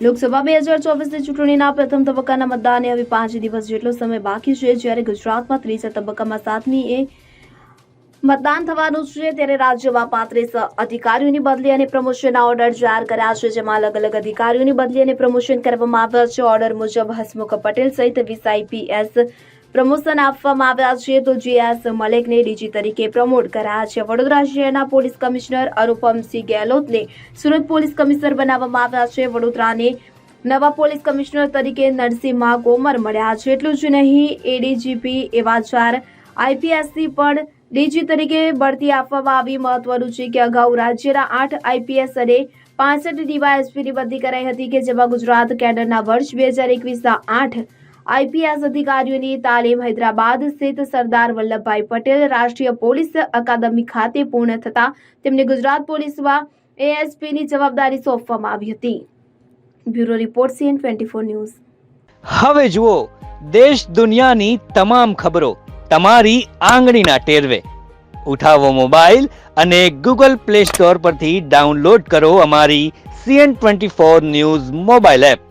લોકસભા બે હજાર ચોવીસની ચૂંટણીના પ્રથમ તબક્કાના મતદાનને હવે પાંચ દિવસ જેટલો સમય બાકી છે. જ્યારે ગુજરાતમાં ત્રીજા તબક્કામાં સાતમી એ મતદાન થવાનું છે, ત્યારે રાજ્યમાં પાંત્રીસ અધિકારીઓની બદલી અને પ્રમોશનના ઓર્ડર જાહેર કર્યા છે, જેમાં અલગ અલગ અધિકારીઓની બદલી અને પ્રમોશન કરવામાં આવ્યા છે. ઓર્ડર મુજબ હસમુખ પટેલ સહિત વીસ આઈપીએસ પ્રમોશન આપવામાં આવ્યા છે. તો જીએસ મલેકને ડીજી તરીકે પ્રમોટ કરાયા છે. વડોદરા શહેરના પોલીસ કમિશનર અનુપમસિંહ ગેહલોતને સુરત પોલીસ કમિશનર બનાવવામાં આવ્યા છે. વડોદરાને નવા પોલીસ કમિશનર તરીકે નરસિંહા કોમર મળ્યા છે. એટલું જ નહીં, એડીજીપી એવા ચાર આઈપીએસસી પણ ડીજી તરીકે બઢતી આપવામાં આવી. મહત્વનું છે કે અગાઉ રાજ્યના આઠ આઈપીએસ અને પાસઠ ડીવાયએસપીની બદલી કરાઈ હતી કે જેમાં ગુજરાત કેડરના વર્ષ બે હજાર એકવીસના આઠ આઈપીએસ અધિકારીઓની તાલીમ હૈદરાબાદ સ્થિત સરદાર વલ્લભભાઈ પટેલ રાષ્ટ્રીય પોલીસ અકાદમી ખાતે પૂર્ણ થતા તેમને ગુજરાત પોલીસમાં એએસપીની જવાબદારી સોંપવામાં આવી હતી. Bureau report CN twenty four news. હવે જુઓ, દેશ દુનિયાની તમામ ખબરો તમારી આંગળીના ટેરવે. ઉઠાવો મોબાઈલ અને ગૂગલ પ્લે સ્ટોર પરથી ડાઉનલોડ કરો અમારી CN twenty four news mobile app.